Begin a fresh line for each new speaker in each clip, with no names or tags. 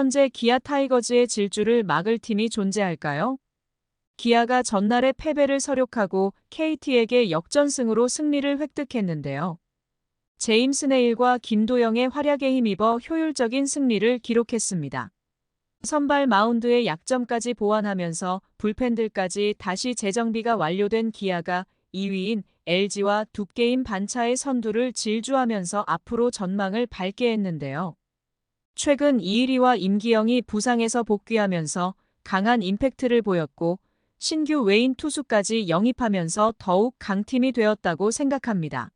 현재 기아 타이거즈의 질주를 막을 팀이 존재할까요? 기아가 전날의 패배를 서력하고 KT에게 역전승으로 승리를 획득했는데요. 제임스 네일과 김도영의 활약에 힘입어 효율적인 승리를 기록했습니다. 선발 마운드의 약점까지 보완하면서 불펜들까지 다시 재정비가 완료된 기아가 2위인 LG와 두 게임 반차의 선두를 질주하면서 앞으로 전망을 밝게 했는데요. 최근 이일이와 임기영이 부상에서 복귀하면서 강한 임팩트를 보였고 신규 외인 투수까지 영입하면서 더욱 강팀이 되었다고 생각합니다.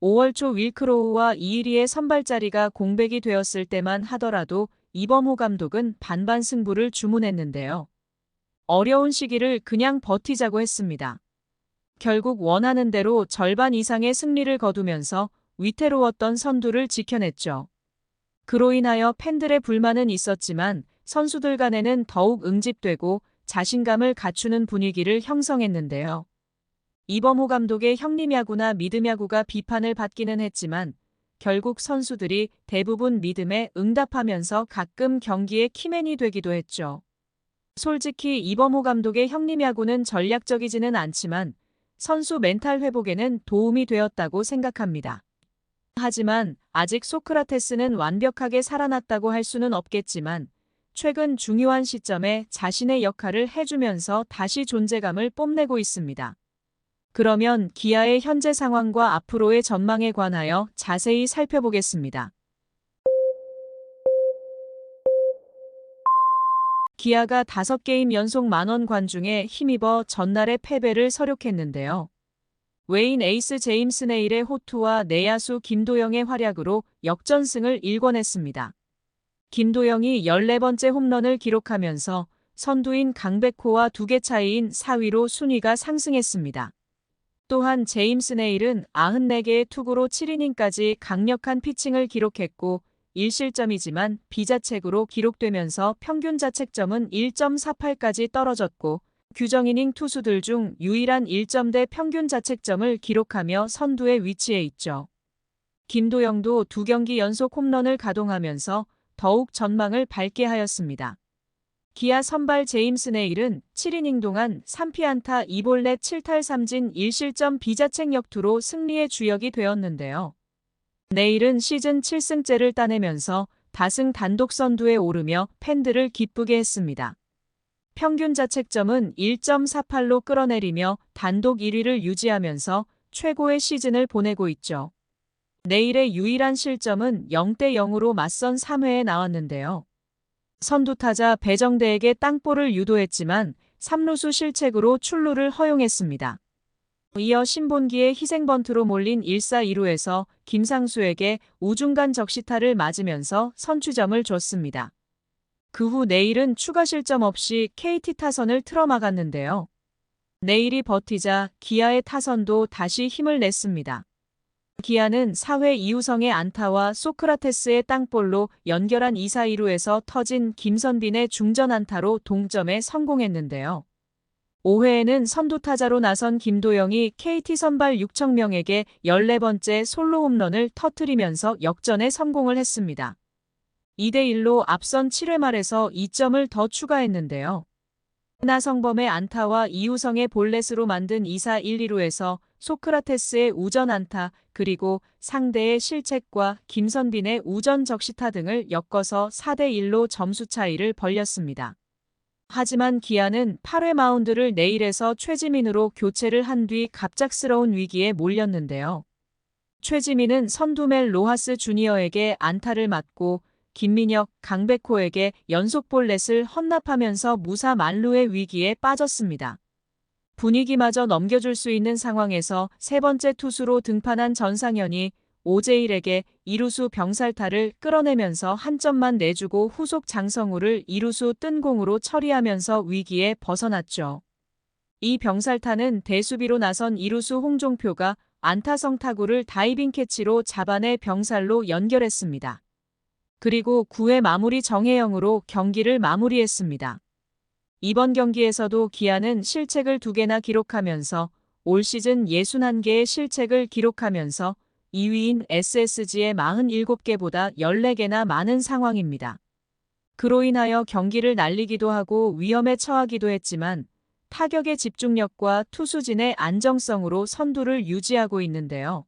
5월 초 윌크로우와 이일이의 선발 자리가 공백이 되었을 때만 하더라도 이범호 감독은 반반 승부를 주문했는데요. 어려운 시기를 그냥 버티자고 했습니다. 결국 원하는 대로 절반 이상의 승리를 거두면서 위태로웠던 선두를 지켜냈죠. 그로 인하여 팬들의 불만은 있었지만 선수들 간에는 더욱 응집되고 자신감을 갖추는 분위기를 형성했는데요. 이범호 감독의 형님야구나 믿음야구가 비판을 받기는 했지만 결국 선수들이 대부분 믿음에 응답하면서 가끔 경기의 키맨이 되기도 했죠. 솔직히 이범호 감독의 형님야구는 전략적이지는 않지만 선수 멘탈 회복에는 도움이 되었다고 생각합니다. 하지만 아직 소크라테스는 완벽하게 살아났다고 할 수는 없겠지만 최근 중요한 시점에 자신의 역할을 해주면서 다시 존재감을 뽐내고 있습니다. 그러면 기아의 현재 상황과 앞으로의 전망에 관하여 자세히 살펴보겠습니다. 기아가 5게임 연속 만원 관중에 힘입어 전날의 패배를 서력했는데요. 웨인 에이스 제임스 네일의 호투와 내야수 김도영의 활약으로 역전승을 일궈냈습니다. 김도영이 14번째 홈런을 기록하면서 선두인 강백호와 두개 차이인 4위로 순위가 상승했습니다. 또한 제임스 네일은 94개의 투구로 7이닝까지 강력한 피칭을 기록했고 1실점이지만 비자책으로 기록되면서 평균 자책점은 1.48까지 떨어졌고 규정이닝 투수들 중 유일한 1점대 평균 자책점을 기록하며 선두에 위치해 있죠. 김도영도 두 경기 연속 홈런을 가동하면서 더욱 전망을 밝게 하였습니다. 기아 선발 제임스 네일은 7이닝 동안 3피안타 2볼넷 7탈 3진 1실점 비자책 역투로 승리의 주역이 되었는데요. 네일은 시즌 7승째를 따내면서 다승 단독 선두에 오르며 팬들을 기쁘게 했습니다. 평균 자책점은 1.48로 끌어내리며 단독 1위를 유지하면서 최고의 시즌을 보내고 있죠. 내일의 유일한 실점은 0대 0으로 맞선 3회에 나왔는데요. 선두타자 배정대에게 땅볼을 유도했지만 3루수 실책으로 출루를 허용했습니다. 이어 신본기의 희생번트로 몰린 1사 2루에서 김상수에게 우중간 적시타를 맞으면서 선취점을 줬습니다. 그 후 내일은 추가 실점 없이 KT 타선을 틀어막았는데요. 내일이 버티자 기아의 타선도 다시 힘을 냈습니다. 기아는 4회 이우성의 안타와 소크라테스의 땅볼로 연결한 2사 2루에서 터진 김선빈의 중전 안타로 동점에 성공했는데요. 5회에는 선두타자로 나선 김도영이 KT 선발 6천명에게 14번째 솔로 홈런을 터트리면서 역전에 성공을 했습니다. 2대1로 앞선 7회 말에서 2점을 더 추가했는데요. 나성범의 안타와 이우성의 볼넷으로 만든 2사 1, 2루에서 소크라테스의 우전 안타 그리고 상대의 실책과 김선빈의 우전 적시타 등을 엮어서 4대1로 점수 차이를 벌렸습니다. 하지만 기아는 8회 마운드를 내일에서 최지민으로 교체를 한 뒤 갑작스러운 위기에 몰렸는데요. 최지민은 선두멜 로하스 주니어에게 안타를 맞고 김민혁, 강백호에게 연속 볼넷을 헌납하면서 무사 만루의 위기에 빠졌습니다. 분위기마저 넘겨줄 수 있는 상황에서 세 번째 투수로 등판한 전상현이 오재일에게 이루수 병살타를 끌어내면서 한 점만 내주고 후속 장성우를 이루수 뜬 공으로 처리하면서 위기에 벗어났죠. 이 병살타는 대수비로 나선 이루수 홍종표가 안타성 타구를 다이빙 캐치로 잡아내 병살로 연결했습니다. 그리고 9회 마무리 정혜영으로 경기를 마무리했습니다. 이번 경기에서도 기아는 실책을 두 개나 기록하면서 올 시즌 61개의 실책을 기록하면서 2위인 SSG의 47개보다 14개나 많은 상황입니다. 그로 인하여 경기를 날리기도 하고 위험에 처하기도 했지만 타격의 집중력과 투수진의 안정성으로 선두를 유지하고 있는데요.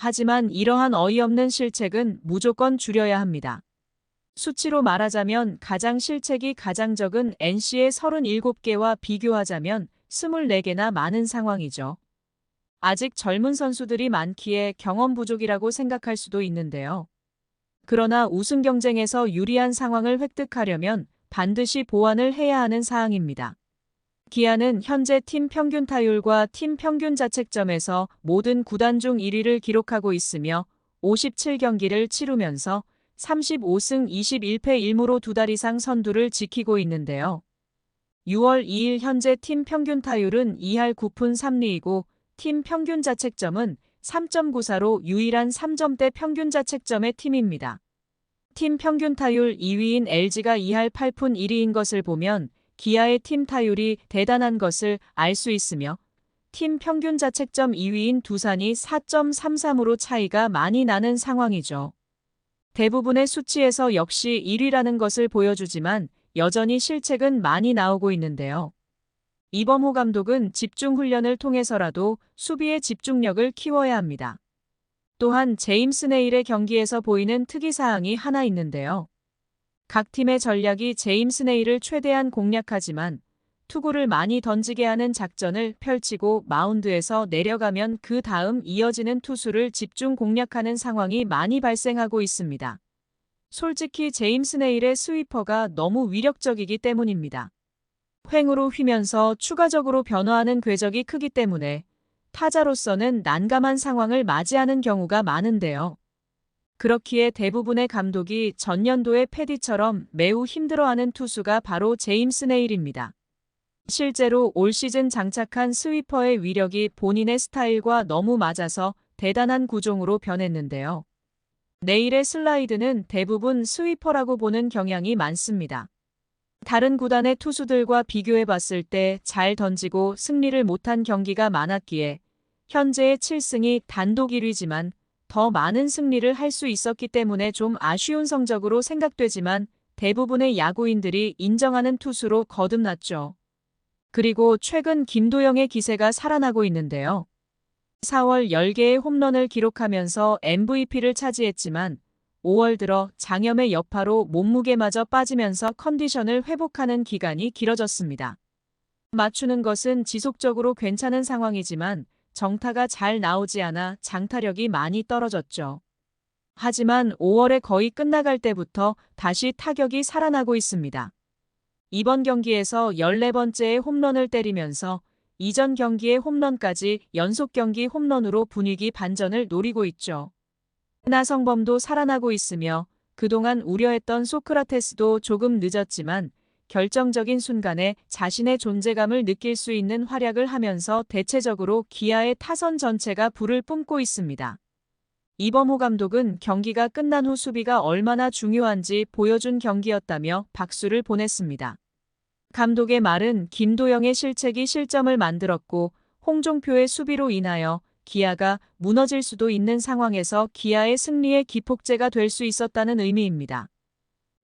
하지만 이러한 어이없는 실책은 무조건 줄여야 합니다. 수치로 말하자면 가장 실책이 가장 적은 NC의 37개와 비교하자면 24개나 많은 상황이죠. 아직 젊은 선수들이 많기에 경험 부족이라고 생각할 수도 있는데요. 그러나 우승 경쟁에서 유리한 상황을 획득하려면 반드시 보완을 해야 하는 사항입니다. 기아는 현재 팀 평균 타율과 팀 평균 자책점에서 모든 구단 중 1위를 기록하고 있으며 57경기를 치르면서 35승 21패 1무로 두 달 이상 선두를 지키고 있는데요. 6월 2일 현재 팀 평균 타율은 2할 9푼 3리이고 팀 평균 자책점은 3.94로 유일한 3점대 평균 자책점의 팀입니다. 팀 평균 타율 2위인 LG가 2할 8푼 1위인 것을 보면 기아의 팀 타율이 대단한 것을 알 수 있으며 팀 평균 자책점 2위인 두산이 4.33으로 차이가 많이 나는 상황이죠. 대부분의 수치에서 역시 1위라는 것을 보여주지만 여전히 실책은 많이 나오고 있는데요. 이범호 감독은 집중 훈련을 통해서라도 수비의 집중력을 키워야 합니다. 또한 제임스 네일의 경기에서 보이는 특이사항이 하나 있는데요. 각 팀의 전략이 제임스 네일을 최대한 공략하지만 투구를 많이 던지게 하는 작전을 펼치고 마운드에서 내려가면 그 다음 이어지는 투수를 집중 공략하는 상황이 많이 발생하고 있습니다. 솔직히 제임스 네일의 스위퍼가 너무 위력적이기 때문입니다. 횡으로 휘면서 추가적으로 변화하는 궤적이 크기 때문에 타자로서는 난감한 상황을 맞이하는 경우가 많은데요. 그렇기에 대부분의 감독이 전년도의 패디처럼 매우 힘들어하는 투수가 바로 제임스 네일입니다. 실제로 올 시즌 장착한 스위퍼의 위력이 본인의 스타일과 너무 맞아서 대단한 구종으로 변했는데요. 네일의 슬라이드는 대부분 스위퍼라고 보는 경향이 많습니다. 다른 구단의 투수들과 비교해 봤을 때 잘 던지고 승리를 못한 경기가 많았기에 현재의 7승이 단독 1위지만 더 많은 승리를 할 수 있었기 때문에 좀 아쉬운 성적으로 생각되지만 대부분의 야구인들이 인정하는 투수로 거듭났죠. 그리고 최근 김도영의 기세가 살아나고 있는데요. 4월 10개의 홈런을 기록하면서 MVP를 차지했지만 5월 들어 장염의 여파로 몸무게마저 빠지면서 컨디션을 회복하는 기간이 길어졌습니다. 맞추는 것은 지속적으로 괜찮은 상황이지만 정타가 잘 나오지 않아 장타력이 많이 떨어졌죠. 하지만 5월에 거의 끝나갈 때부터 다시 타격이 살아나고 있습니다. 이번 경기에서 14번째의 홈런을 때리면서 이전 경기의 홈런까지 연속 경기 홈런으로 분위기 반전을 노리고 있죠. 나성범도 살아나고 있으며 그동안 우려했던 소크라테스도 조금 늦었지만 결정적인 순간에 자신의 존재감을 느낄 수 있는 활약을 하면서 대체적으로 기아의 타선 전체가 불을 뿜고 있습니다. 이범호 감독은 경기가 끝난 후 수비가 얼마나 중요한지 보여준 경기였다며 박수를 보냈습니다. 감독의 말은 김도영의 실책이 실점을 만들었고 홍종표의 수비로 인하여 기아가 무너질 수도 있는 상황에서 기아의 승리의 기폭제가 될 수 있었다는 의미입니다.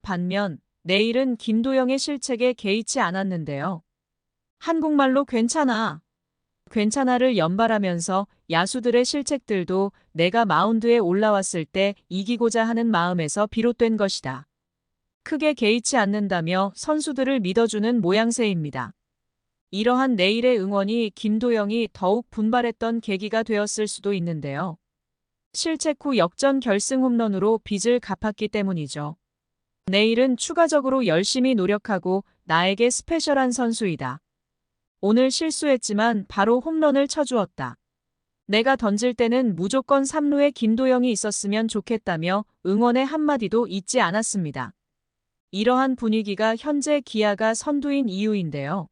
반면 내일은 김도영의 실책에 개의치 않았는데요. 한국말로 괜찮아. 괜찮아를 연발하면서 야수들의 실책들도 내가 마운드에 올라왔을 때 이기고자 하는 마음에서 비롯된 것이다. 크게 개의치 않는다며 선수들을 믿어주는 모양새입니다. 이러한 내일의 응원이 김도영이 더욱 분발했던 계기가 되었을 수도 있는데요. 실책 후 역전 결승 홈런으로 빚을 갚았기 때문이죠. 내일은 추가적으로 열심히 노력하고 나에게 스페셜한 선수이다. 오늘 실수했지만 바로 홈런을 쳐주었다. 내가 던질 때는 무조건 3루에 김도영이 있었으면 좋겠다며 응원의 한마디도 잊지 않았습니다. 이러한 분위기가 현재 기아가 선두인 이유인데요.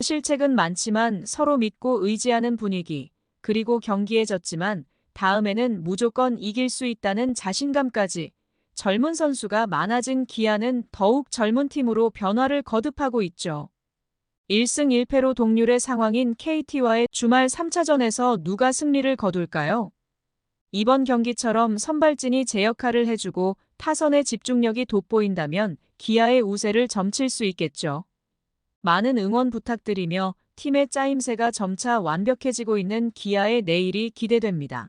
실책은 많지만 서로 믿고 의지하는 분위기, 그리고 경기에 졌지만 다음에는 무조건 이길 수 있다는 자신감까지 젊은 선수가 많아진 기아는 더욱 젊은 팀으로 변화를 거듭하고 있죠. 1승 1패로 동률의 상황인 KT와의 주말 3차전에서 누가 승리를 거둘까요? 이번 경기처럼 선발진이 제 역할을 해주고 타선의 집중력이 돋보인다면 기아의 우세를 점칠 수 있겠죠. 많은 응원 부탁드리며 팀의 짜임새가 점차 완벽해지고 있는 기아의 내일이 기대됩니다.